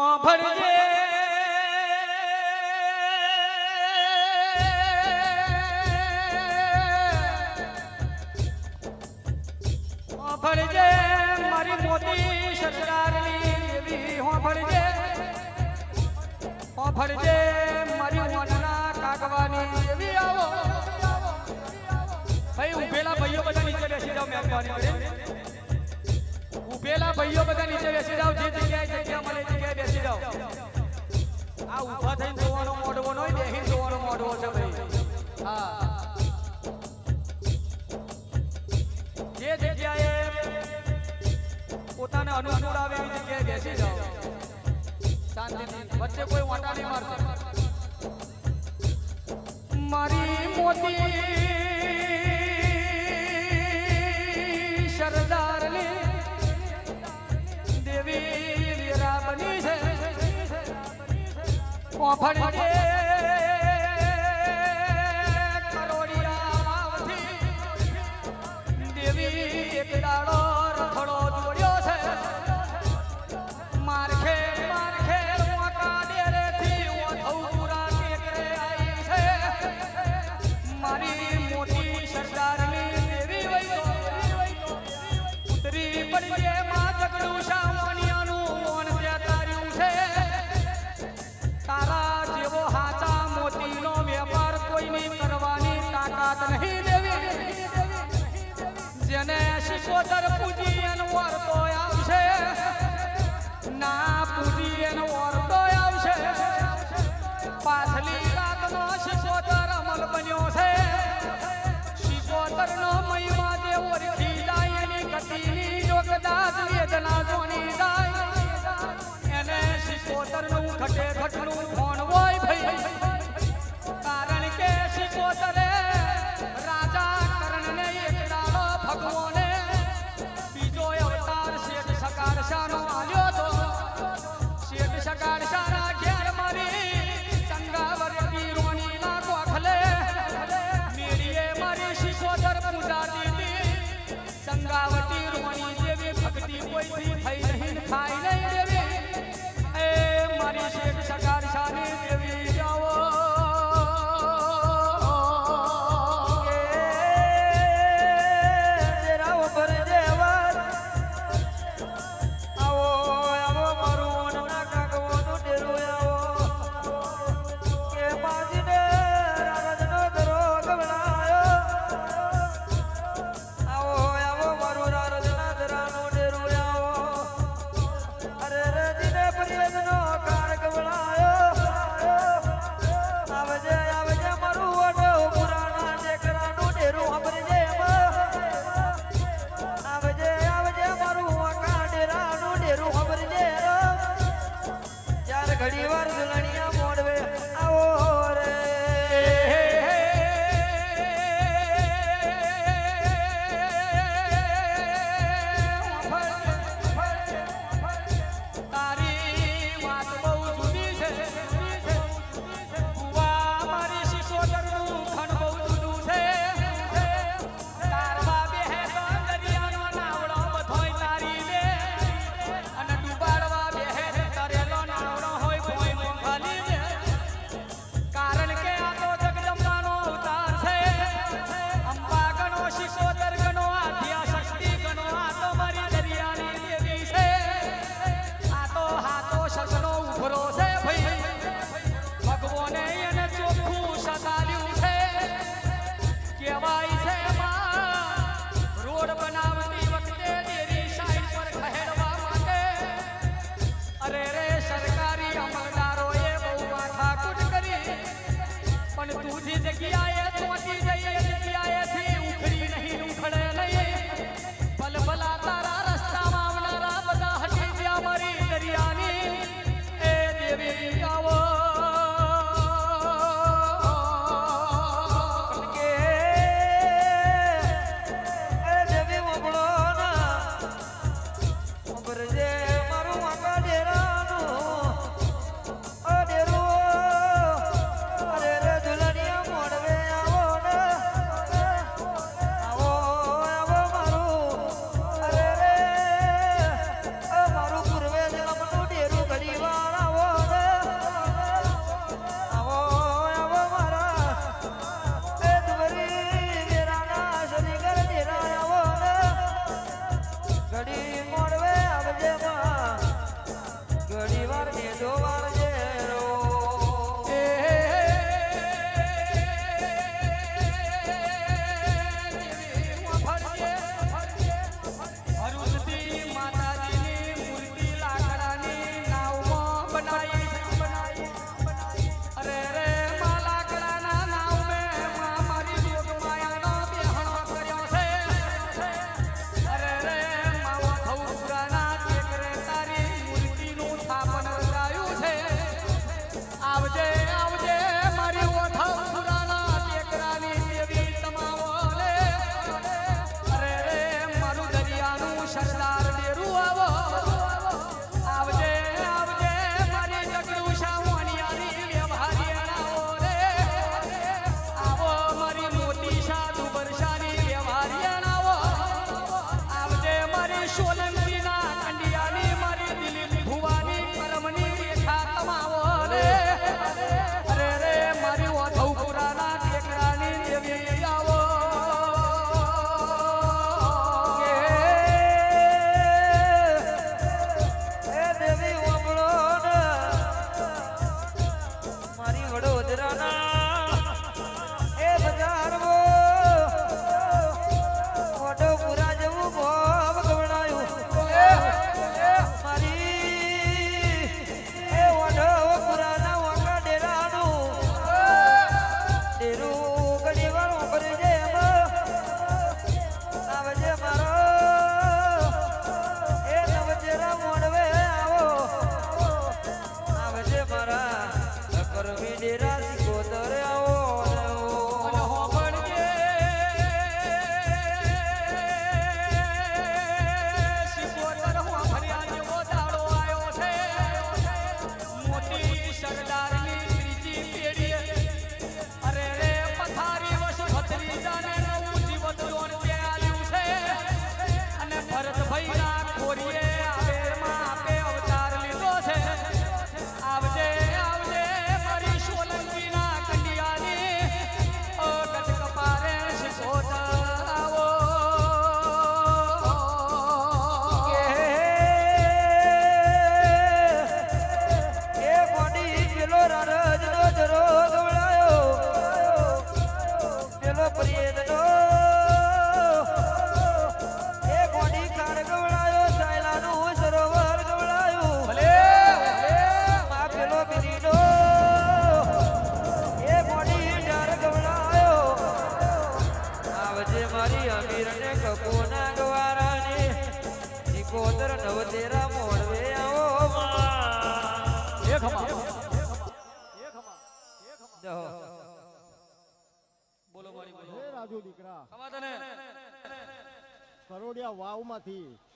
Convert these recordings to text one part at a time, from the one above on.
भर जे થોડો મોડવો છે ભાઈ. હા. જે જગ્યાએ પોતાને અનુકૂળ આવે એવી જગ્યાએ બેસી જાઓ. શાંતિથી. વચ્ચે કોઈ વાંટા નહીં મારશે મારી મોતી સરદારની દેવી વીરા બની છે. કોફડી Baby સોદર પૂજી એનો વર્તો આવશે. ના પૂજી એનો વર્તો આવશે. પાછલી રાતનો શિકોદર અમલ બન્યો છે. શિકોદરનો મહિમા જે ઓરખી જાય, એની ગતિની જો કદાચ વેદના જોણી જાય. એને શિકોદરનું ખટે ખટનું ફોન હોય ભાઈ. કારણ કે શિકોદર Yeah, yeah.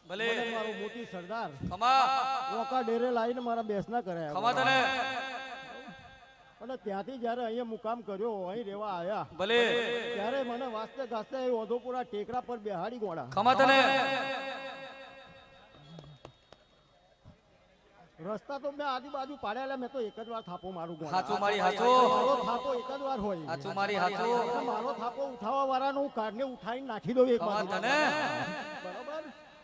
ભલે. મારો મોટી સરદાર ખમા. ઓકા ડેરે લાઈને મારા બેસના કર્યા ખમા તને. અને ત્યાંથી જ્યારે અહીંયા મુકામ કર્યો અહીં રહેવા આવ્યા ભલે. ત્યારે મને વાસ્તે ગાસ્તે એ ઓધોપુરા ટેકરા પર બેહાડી ગોળા. ખમા તને. રસ્તા તો મેં આજુબાજુ પાડેલા મેં તો એક જ વાર થાપો મારું ગોળા. હાચું મારી હાચો. મારો થાપો એક જ વાર હોય. હાચો મારી હાચો. મારો થાપો ઉઠાવવા વાળાનો હું કારને ઉઠાઈને નાખી દઉં એક વાર તને.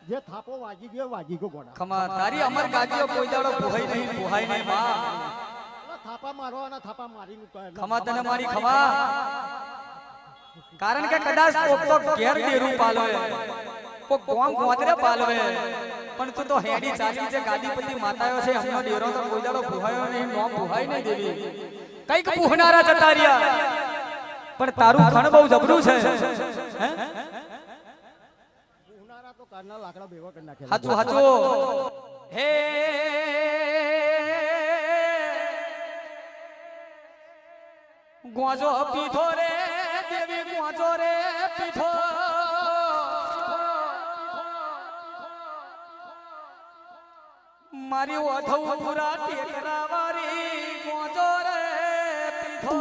જે થાપો વાગી ગયો વાગી ગયો ગોળા ખમા તારી અમર ગાદીઓ કોઈ દાડો પોહાઈ નહીં પોહાઈ નહીં માં થાપા મારો અને થાપા મારીને ઉતાર- ખમા તને મારી ખમા. કારણ કે કદાચ કોક તો ઘેર દેરું પાલવે. કોક કોમ ગોતરે પાલવે. પણ તું તો હેડી ચાલી છે ગાદીપતિ માતાયો છે હમનો ડેરો તો કોઈ દાડો પોહાયો નહીં નોમ પોહાઈ નહીં દેવી. કંઈક પૂહનારા જતા રહ્યા પણ તારું ખણ બહુ જબરું છે. હે? કારના લાકડા ભેગા કરી નાખ્યા હાચું હાચું. હે. ગોજો પીધો રે દેવી ગોજો રે પીધો. મારી ઓધવ પૂરા ટેકરા વારી ગોજો રે પીધો.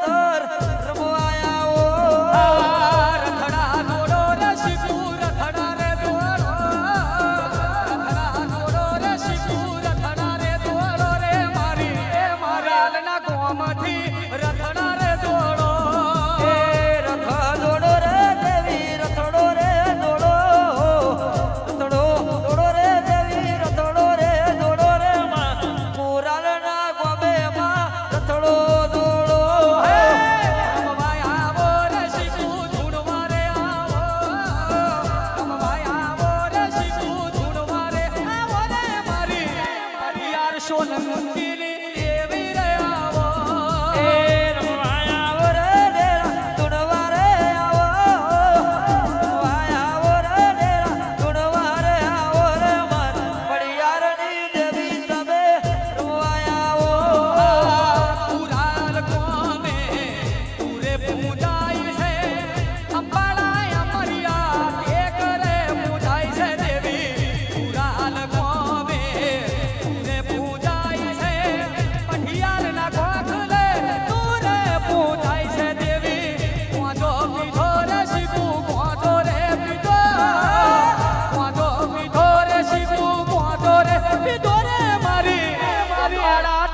ખાતર.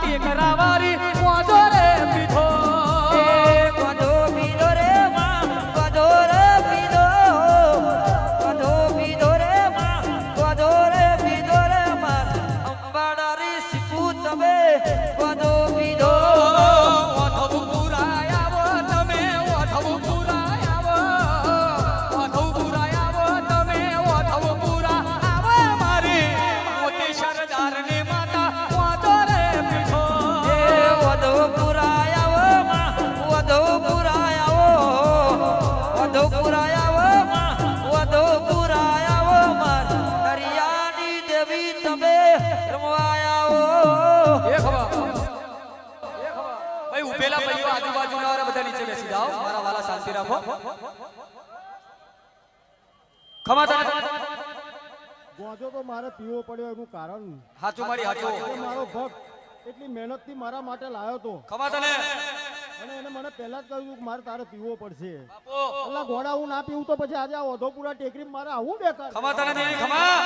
ટેકરાવારી બેસી જાઓ મારા વાલા શાંતિ રાખો. ખમાતા ગોજો તો મારે પીવો પડ્યો એનું કારણ. હાચું મારી હાચું મારો ભક્ત એટલી મહેનતથી મારા માટે લાયો તો. ખમાતા ને અને એને મને પહેલા જ કહ્યું કે મારે તારે પીવો પડશે. એટલે ઘોડા હું ના પીવું તો પછી આજે આ ઓધોપુરા ટેકરી મારે આવું બેકાર. ખમા તને નહીં ખમા.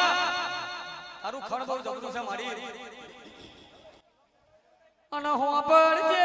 તારું ખણ બહુ જબરું છે મારી. અને હું પડજે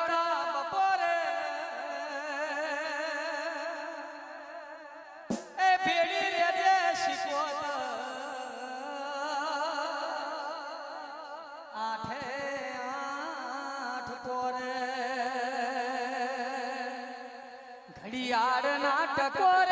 લિયાર નાટકો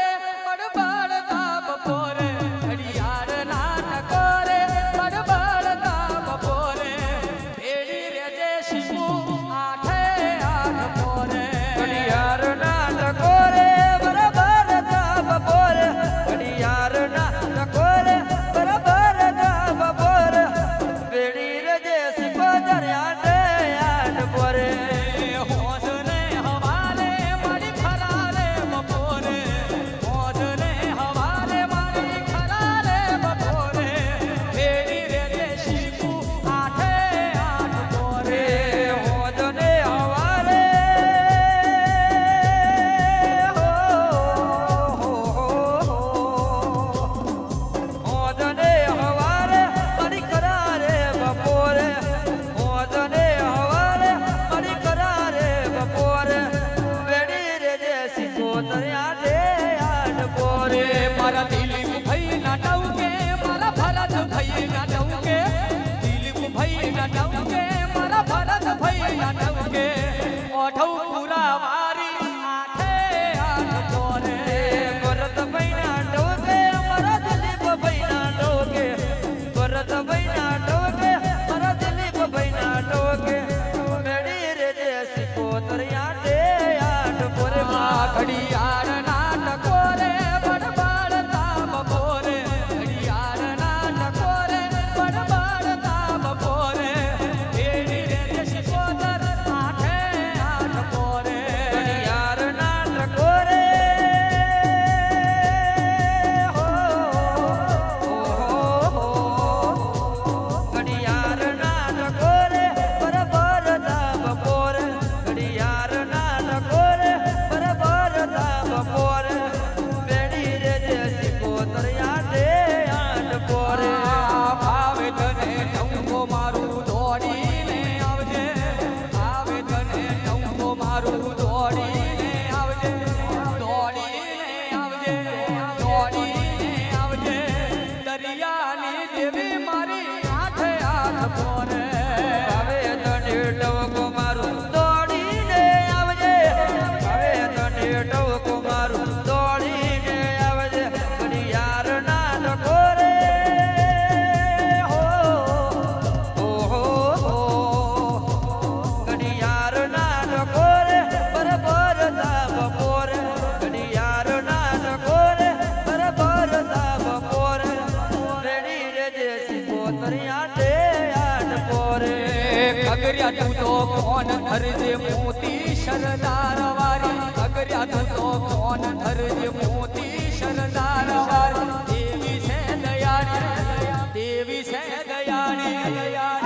અગર્યા તું તો કોણ ધરજે મોતી શરદાર વારી? અગર્યા તું તો કોણ ધરજે મોતી શરદાર વારી? દેવી છે દયાળી દેવી છે દયાળી